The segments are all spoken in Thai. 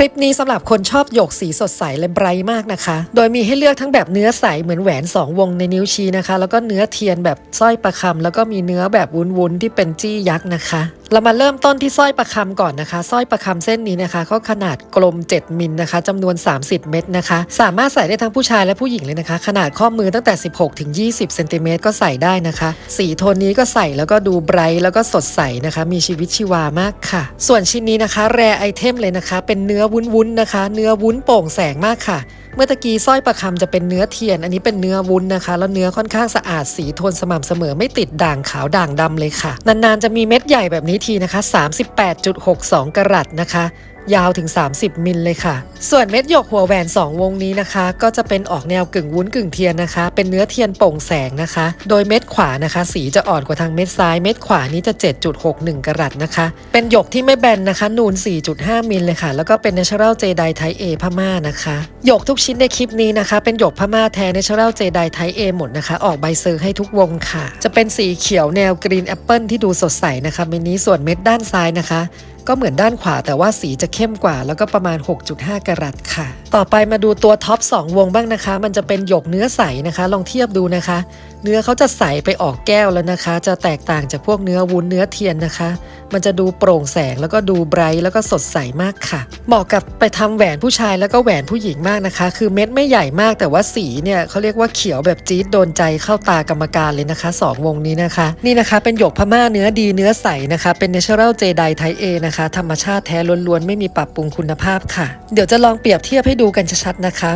ลิปนี้สำหรับคนชอบหยกสีสดใสและไบรท์มากนะคะ โดยมีให้เลือกทั้งแบบเนื้อใสเหมือนแหวน 2 วงในนิ้วชี้นะคะ แล้วก็เนื้อเทียนแบบสร้อยประคำแล้วก็มีเนื้อแบบวุ้นๆที่เป็นจี้ยักษ์นะคะ เรามาเริ่มต้นที่สร้อยประคำก่อนนะคะสร้อยประคำเส้นนี้นะคะ ก็ขนาดกลม 7 มิลนะคะจำนวน 30 เม็ดนะคะ สามารถใส่ได้ทั้งผู้ชายและผู้หญิงเลยนะคะ ขนาดข้อมือตั้งแต่ 16ถึง20เซนติเมตรก็ใส่ได้นะคะ สีโทนนี้ก็ใส่แล้วก็ดูไบรท์แล้วก็สดใสนะคะ มีชีวิตชีวามากค่ะ ส่วนชิ้นนี้นะคะแรไอเทมเลยนะคะ เป็นเนื้อวุ้นๆนะคะ เนื้อวุ้นโปร่งแสงมากค่ะเมื่อตะกี้สร้อยประคำจะเป็นเนื้อเทียน อันนี้เป็นเนื้อวุ้นนะคะ แล้วเนื้อค่อนข้างสะอาดสีโทนสม่ำเสมอไม่ติดด่างขาวด่างดำเลยค่ะ นานๆจะมีเม็ดใหญ่แบบนี้ทีนะคะ 38.62 กรัตนะคะ ยาวถึง 30 มิลเลยค่ะ ส่วนเม็ดหยกหัวแหวน 2 วงนี้นะคะ ก็จะเป็นออกแนวกึ่งวุ้นกึ่งเทียนนะคะ เป็นเนื้อเทียนโปร่งแสงนะคะ โดยเม็ดขวานะคะ สีจะอ่อนกว่าทางเม็ดซ้าย เม็ดขวานี้จะ 7.61 กรัตนะคะ เป็นหยกที่ไม่แบนนะคะ นูน 4.5 มิลเลยค่ะ แล้วก็เป็น Natural Jedi Type A พม่านะคะหยกทุกชิ้นในคลิปนี้นะคะ เป็นหยกพม่าแท้ Natural Jedi Type A หมดนะคะ ออกใบเซอร์ให้ทุกวงค่ะ จะเป็นสีเขียวแนวกรีนแอปเปิลที่ดูสดใสนะคะเม็ดนี้ส่วนเม็ดด้านซ้ายนะคะ ก็เหมือนด้านขวาแต่ว่าสีจะเข้มกว่า แล้วก็ประมาณ 6.5 กรัตค่ะ ต่อไปมาดูตัวท็อป 2 วงบ้างนะคะ มันจะเป็นหยกเนื้อใสนะคะ ลองเทียบดูนะคะ เนื้อเขาจะใสไปออกแก้วแล้วนะคะ จะแตกต่างจากพวกเนื้อวุ้นเนื้อเทียนนะคะ มันจะดูโปร่งแสงแล้วก็ดูไบรท์แล้วก็สดใสมากค่ะ เหมาะกับไปทำแหวนผู้ชายแล้วก็แหวนผู้หญิงมากนะคะ คือเม็ดไม่ใหญ่มากแต่ว่าสีเนี่ยเขาเรียกว่าเขียวแบบจี๊ดโดนใจเข้าตากรรมการเลยนะคะสองวงนี้นะคะ นี่นะคะเป็นหยกพม่าเนื้อดีเนื้อใสนะคะ เป็น Natural Jedi Type A นะคะ ธรรมชาติแท้ล้วนๆไม่มีปรับปรุงคุณภาพค่ะ เดี๋ยวจะลองเปรียบเทียบให้ดูกันชัดๆนะคะ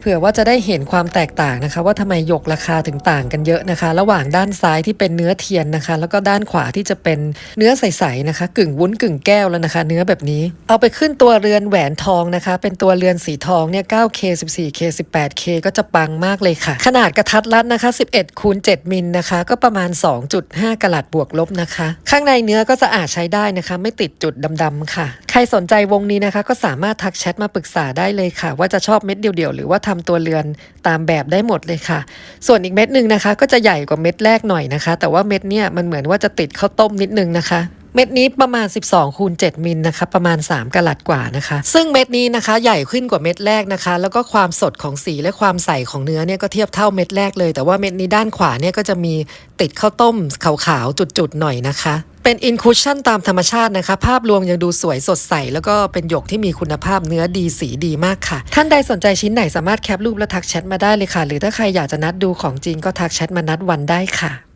เผื่อว่าจะได้เห็นความแตกต่างนะคะ ว่าทำไมหยกราคาถึงต่างกันเยอะนะคะ ระหว่างด้านซ้ายที่เป็นเนื้อเทียนนะคะ แล้วก็ด้านขวาที่จะเป็นเนื้อใสๆนะคะ กึ่งวุ้นกึ่งแก้วแล้วนะคะ เนื้อแบบนี้ เอาไปขึ้นตัวเรือนแหวนทองนะคะ เป็นตัวเรือนสีทองเนี่ย 9K 14K 18K ก็จะปังมากเลยค่ะ ขนาดกระทัดรัดนะคะ 11คูณ7มิลนะคะ ก็ประมาณ 2.5กะลัดบวกลบนะคะ ข้างในเนื้อก็สะอาดใช้ได้นะคะ ไม่ติดจุดดำๆค่ะ ใครสนใจวงนี้นะคะ ก็สามารถทักแชทมาปรึกษาได้เลยค่ะ ว่าจะชอบเม็ดเดียวๆหรือว่าทำตัวเรือนตามแบบได้หมดเลยค่ะ ส่วนอีกเม็ดหนึ่งนะคะ ก็จะใหญ่กว่าเม็ดแรกหน่อยนะคะ แต่ว่าเม็ดเนี่ยมันเหมือนว่าจะติดข้าวต้มนิดนึงนะคะเม็ดนี้ประมาณ 12 คูณ 7 มิลนะคะ ประมาณ 3กะลัดกว่านะคะ ซึ่งเม็ดนี้นะคะใหญ่ขึ้นกว่าเม็ดแรกนะคะ แล้วก็ความสดของสีและความใสของเนื้อเนี่ยก็เทียบเท่าเม็ดแรกเลย แต่ว่าเม็ดนี้ด้านขวาเนี่ยก็จะมีติดข้าวต้มขาวๆจุดๆหน่อยนะคะ เป็นอินคูชั่นตามธรรมชาตินะคะ ภาพรวมยังดูสวยสดใส แล้วก็เป็นหยกที่มีคุณภาพเนื้อดีสีดีมากค่ะ ท่านใดสนใจชิ้นไหนสามารถแคปรูปและทักแชทมาได้เลยค่ะ หรือถ้าใครอยากจะนัดดูของจริงก็ทักแชทมานัดวันได้ค่ะ